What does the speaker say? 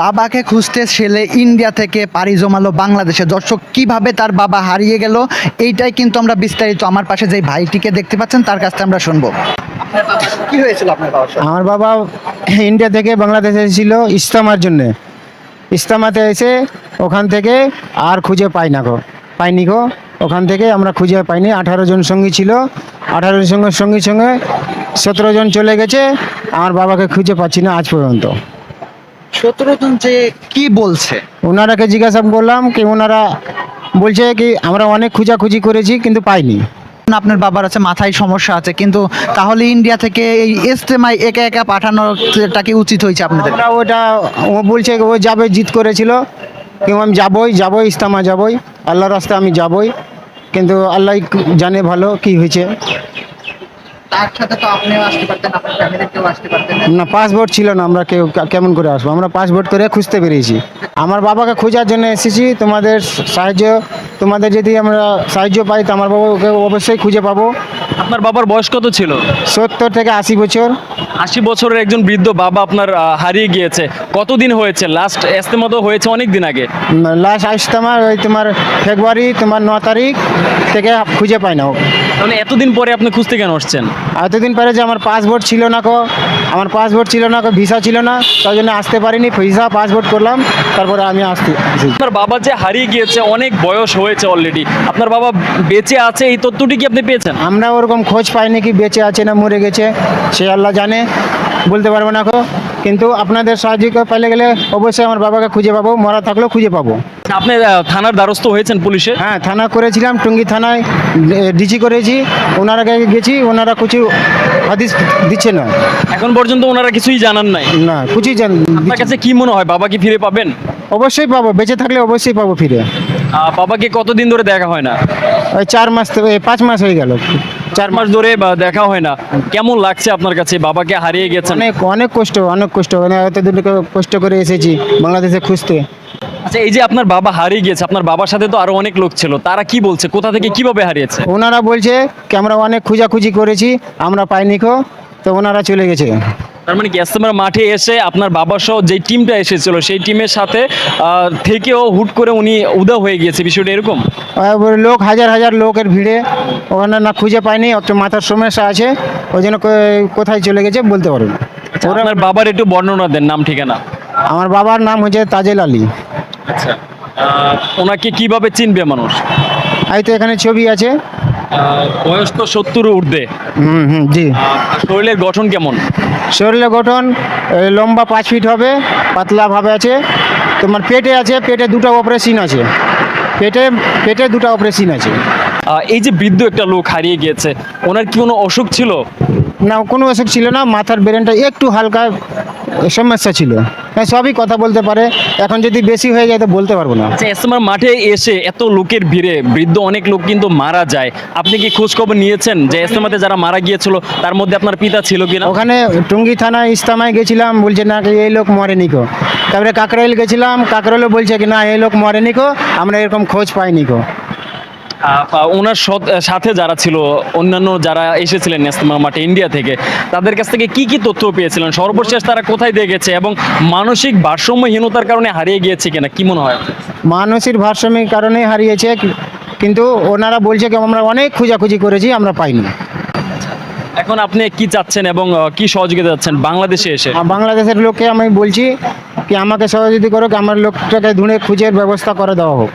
বাবাকে খুঁজতে ছেলে ইন্ডিয়া থেকে পাড়ি জমালো বাংলাদেশে। দর্শক, কীভাবে তার বাবা হারিয়ে গেল, এইটাই কিন্তু আমরা বিস্তারিত আমার পাশে যে ভাইটিকে দেখতে পাচ্ছেন, তার কাছ থেকে আমরা শুনব। কি হয়েছিল আপনার? আমার বাবা ইন্ডিয়া থেকে বাংলাদেশে এসেছিল ইস্তামার জন্য। ইস্তামাতে এসে ওখান থেকে আর খুঁজে পাই না গো পাইনি গো। ওখান থেকে আমরা খুঁজে পাইনি। আঠারো জন সঙ্গী ছিল। আঠারো জন সঙ্গে সঙ্গে সঙ্গে সতেরো জন চলে গেছে। আমার বাবাকে খুঁজে পাচ্ছি না আজ পর্যন্ত। সতেরো জন যে কি বলছে? ওনারাকে জিজ্ঞাসা করলাম কি ওনারা বলছে কি আমরা অনেক খোঁজাখুঁজি করেছি কিন্তু পাইনি। আপনার বাবার আছে মাথায় সমস্যা আছে কিন্তু তাহলে ইন্ডিয়া থেকে এই এস্তেমাই একা একা পাঠানোটা কি উচিত হয়েছে আপনাদের? ওটা ও বলছে ও যাবে জিত করেছিল। কিন্তু আমি যাবই যাবই ইস্তামা যাবই। আল্লাহর রাস্তায় আমি যাবই। কিন্তু আল্লাহ জানে ভালো কি হয়েছে। তার সাথে তো আপনিও আসতে পারতেন আপনার ফ্যামিলির কেউ আসতে পারতেন। না পাসপোর্ট ছিল না আমরা কেউ কেমন করে আসব? আমরা পাসপোর্ট করে খুঁজতে পেরেছি আমার বাবাকে খোঁজার জন্য এসেছি তোমাদের সাহায্য তোমাদের যদি আমরা সাহায্য পাই তো আমার বাবাকে অবশ্যই খুঁজে পাবো। আপনার বাবার বয়স কত ছিল? সত্তর থেকে আশি বছর। আশি বছরের একজন বৃদ্ধ বাবা আপনার হারিয়ে গিয়েছে। কতদিন হয়েছে? লাস্ট এস্তেমতো হয়েছে অনেক দিন আগে। লাস্ট আসতামা ওই তোমার ফেব্রুয়ারি তোমার ন তারিখ থেকে খুঁজে পাই না ওকে। মানে এতদিন পরে আপনি খুঁজতে কেন আসছেন? এতদিন পরে যে আমার পাসপোর্ট ছিল না কো আমার পাসপোর্ট ছিল না কো ভিসা ছিল না তাই জন্য আসতে পারিনি ভিসা পাসপোর্ট করলাম তারপরে আমি আসতে। আপনার বাবা যে হারিয়ে গিয়েছে অনেক বয়স হয়েছে অলরেডি আপনার বাবা বেঁচে আছে এই তথ্যটি কি আপনি পেয়েছেন? আমরা ওরকম খোঁজ পাইনি কি বেঁচে আছে না মরে গেছে সে আল্লাহ জানে। বলতে পারব না কিন্তু আপনাদের সাহায্য পাইলে গেলে অবশ্যই আমার বাবাকে খুঁজে পাবো মরা থাকলেও খুঁজে পাবো। আপনি থানার দ্বারস্থ হয়েছেন পুলিশে? হ্যাঁ থানা করেছিলাম টুঙ্গি থানায় ডিজি করেছি। ওনারা কাছে গেছি ওনারা কিছু হাদিস দিচ্ছে না। এখন পর্যন্ত ওনারা কিছুই জানান নাই। না কিছুই জান আপনার কাছে কি মনে হয় বাবা কি ফিরে পাবেন? অবশ্যই পাবো বেঁচে থাকলে অবশ্যই পাবো ফিরে। বাবাকে কতদিন ধরে দেখা হয় না? ওই চার মাস থেকে পাঁচ মাস হয়ে গেল। চার মাস ধরে দেখা হয় না। কেমন লাগছে আপনার কাছে? বাবাকে হারিয়ে গেছেন। অনেক অনেক কষ্ট অনেক কষ্ট। মানে এত দূর কষ্ট করে এসেছি বাংলাদেশে খুঁজতে। আচ্ছা এই যে আপনার বাবা হারিয়ে গেছে আপনার বাবার সাথে তো আরও অনেক লোক ছিল তারা কি বলছে? কোথা থেকে কীভাবে হারিয়েছে? ওনারা বলছে কি আমরা অনেক খোঁজাখুঁজি করেছি আমরা পাইনি খো তো ওনারা চলে গেছে। তার মানে কি ইস্তেমার মাঠে এসে আপনার বাবা সহ যে টিমটা এসেছিল সেই টিমের সাথে থেকেও হুট করে উনি উদা হয়ে গিয়েছে। বিষয়টা এরকম? লোক হাজার হাজার লোকের ভিড়ে ওখানে না খুঁজে পায়নি একটা মাথার সমস্যা আছে ওই জন্য কোথায় চলে গেছে বলতে পারব আচ্ছা, আপনার বাবার একটু বর্ণনা দেন নাম ঠিকানা। আমার বাবার নাম হচ্ছে তাজেল আলী। আচ্ছা ওনাকে কীভাবে চিনবে মানুষ? এই তো এখানে ছবি আছে বয়স তো সত্তর ঊর্ধ্বে। হুম হুম জি। শরীরের গঠন কেমন? শরীরের গঠন লম্বা পাঁচ ফিট হবে পাতলা ভাবে আছে। তোমার পেটে আছে পেটে দুটো অপারেশন আছে। পেটে পেটে দুটো অপারেশন আছে। এই যে বৃদ্ধ একটা লোক হারিয়ে গিয়েছে ওনার কি কোনো অসুখ ছিল? না কোনো অসুখ ছিল না মাথার ব্রেনটা একটু হালকা সমস্যা ছিল। হ্যাঁ সবই কথা বলতে পারে। এখন যদি বেশি হয়ে যায় তো বলতে পারব না। আচ্ছা মাঠে এসে এত লোকের ভিড়ে বৃদ্ধ অনেক লোক কিন্তু মারা যায়। আপনি কি খোঁজ খবর নিয়েছেন যে এসএমআতে যারা মারা গিয়েছিল তার মধ্যে আপনার পিতা ছিল কিনা? ওখানে টুঙ্গি থানায় ইস্তামায় গেছিলাম বলছে না এই লোক মরেনি কো তারপরে কাকরাইল গেছিলাম কাকরাইলও বলছে কি না এই লোক মরেনি কো আমরা এরকম খোঁজ পাইনি কো ওনার সাথে যারা ছিল অন্যান্য যারা এসেছিলেন ইস্তেমার মাঠে ইন্ডিয়া থেকে তাদের কাছ থেকে কি কি তথ্য পেয়েছিলেন? সর্বশেষ তারা কোথায় দিয়ে গেছে এবং মানসিক ভারসাম্যহীনতার কারণে হারিয়ে গিয়েছে কিনা কি মনে হয়? মানসিক ভারসাম্যের কারণেই হারিয়েছে কিন্তু ওনারা বলছে কি আমরা অনেক খোঁজাখুঁজি করেছি আমরা পাইনি। এখন আপনি কি চাচ্ছেন এবং কি সহযোগিতা চাচ্ছেন বাংলাদেশে এসে? বাংলাদেশের লোককে আমি বলছি কি আমাকে সহযোগিতা করো আমার লোকটাকে ধুঁড়ে খুঁজে ব্যবস্থা করে দেওয়া হোক।